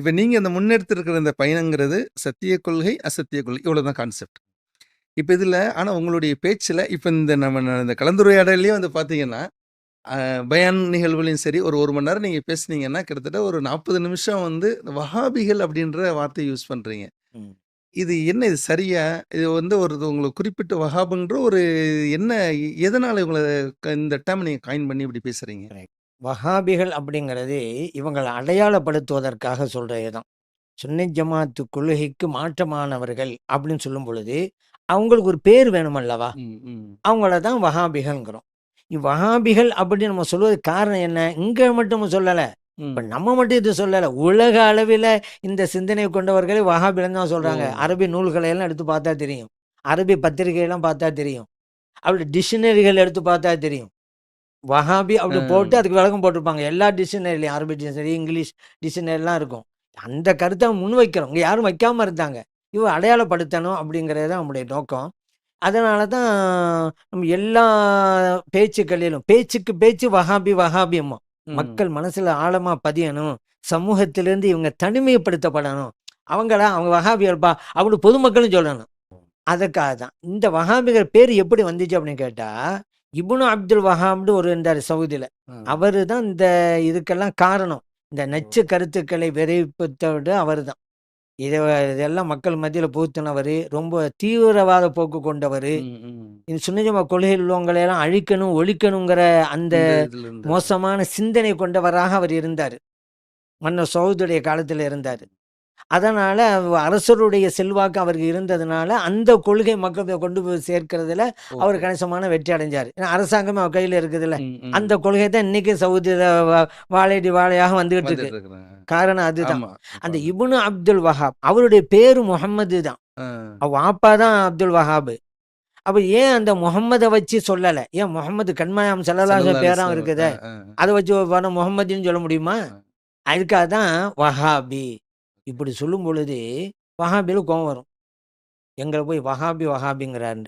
இப்ப நீங்க அந்த முன்னெடுத்திருக்கிற இந்த பயணங்கிறது சத்திய கொள்கை, அசத்திய கொள்கை இவ்வளவுதான் கான்செப்ட். இப்ப இதுல ஆனா உங்களுடைய பேச்சுல இப்ப இந்த நம்ம இந்த கலந்துரையாடல்லயே வந்து பார்த்தீங்கன்னா, பயான் நிகழ்வுலயும் சரி, ஒரு 1 மணி நேரம் நீங்க பேசுனீங்கன்னா, கிட்டத்தட்ட ஒரு 40 நிமிஷம் வந்து வஹாபிகள் அப்படின்ற வார்த்தைய யூஸ் பண்றீங்க. ம். இது என்ன இது சரியா? இது வந்து ஒரு உங்களுக்கு குறிப்பிட்ட வஹாபுன்ற ஒரு என்ன எதனால இவங்கள க இந்த டெர்ம் நீங்க காயின் பண்ணி இப்படி பேசுறீங்க? வஹாபிகள் அப்படிங்கிறது இவங்கள அடையாளப்படுத்துவதற்காக தான். சுன்னி ஜமாத்து கொள்கைக்கு மாற்றமானவர்கள் அப்படின்னு சொல்லும் பொழுது, அவங்களுக்கு ஒரு பேர் வேணும் அல்லவா? ம், ம். அவங்கள தான் வஹாபிகள்ங்கிறோம். இவ்வஹாபிகள் அப்படின்னு நம்ம சொல்வதற்கு காரணம் என்ன? இங்க மட்டும் சொல்லல. இப்ப. நம்ம மட்டும் இது சொல்லல. உலக அளவில இந்த சிந்தனை கொண்டவர்களை வஹாபிகள்னு தான் ஓ! சொல்றாங்க. அரபி நூல்களை எல்லாம் எடுத்து பார்த்தா தெரியும். அரபி பத்திரிகைலாம் பார்த்தா தெரியும். அப்படி டிக்ஷனரிகள் எடுத்து பார்த்தா தெரியும். வஹாபி. அப்படி போட்டு அதுக்கு விளக்கம் போட்டிருப்பாங்க. எல்லா டிக்ஷனரிலயும் அரபி டிக்ஷனரி, இங்கிலீஷ் டிக்ஷனரிலாம் இருக்கும். அந்த கருத்த முன்வைக்கிறோம். இங்க யாரும் வைக்காம இருந்தாங்க. இவ அடையாளப்படுத்தணும் அப்படிங்கிறது தான் நம்முடைய நோக்கம். அதனால தான் நம்ம எல்லா பேச்சுக்களிலும் பேச்சுக்கு பேச்சு வஹாபி வஹாபிம்போம். ம். மக்கள் மனசுல ஆழமா பதியணும். சமூகத்திலிருந்து இவங்க தனிமைப்படுத்தப்படணும். அவங்களா அவங்க வஹாபிகள்ப்பா அப்படின்னு பொதுமக்களும் சொல்லணும். அதுக்காக தான். இந்த வஹாபிகள் பேர் எப்படி வந்துச்சு அப்படின்னு கேட்டா, இப்னு அப்துல் வஹாப்னு ஒரு இருந்தாரு சவுதியில. அவரு தான் இந்த இதுக்கெல்லாம் காரணம். இந்த நச்சு கருத்துக்களை விரைவித்தவர் அவரு தான். இத இதெல்லாம் மக்கள் மத்தியில புகுத்துனவரு. ரொம்ப தீவிரவாத போக்கு கொண்டவரு. இந்த சுன்னி ஜமாத் கொள்கையில் உள்ளவங்களை எல்லாம் அழிக்கணும், ஒழிக்கணுங்கிற அந்த. மோசமான சிந்தனை கொண்டவராக அவர் இருந்தாரு. மன்னர் சவுதுடைய காலத்துல இருந்தாரு. அதனால அரசருடைய செல்வாக்கு அவருக்கு இருந்ததுனால, அந்த கொள்கை மக்கள்ட்ட கொண்டு போய் சேர்க்கிறதுல அவர். கணிசமான வெற்றி அடைஞ்சாரு. ஏன்னா அரசாங்கமே அவர் கையில இருக்குதுல்ல. அந்த கொள்கை தான் இன்னைக்கும் சவுதியில வ வாழையடி வாழையாக வந்துகிட்டு இருக்கு. காரணம் அதுதான். அந்த. இப்னு அப்துல் வஹாப் அவருடைய பேரு முஹம்மது தான். வாப்பா தான் அப்துல் வஹாப். அப்ப ஏன் அந்த முஹம்மத வச்சு சொல்லல? ஏன் முஹம்மது கண்மயம் பேராவும் வஸல்லம். இருக்குதே. அத வச்சு வேணா முஹம்மதின்னு சொல்ல முடியுமா? அதுக்காக தான் வஹாபி. இப்படி சொல்லும் பொழுது வஹாபியில் கோவம் வரும். எங்களை போய் வஹாபி வஹாபிங்கிறாரு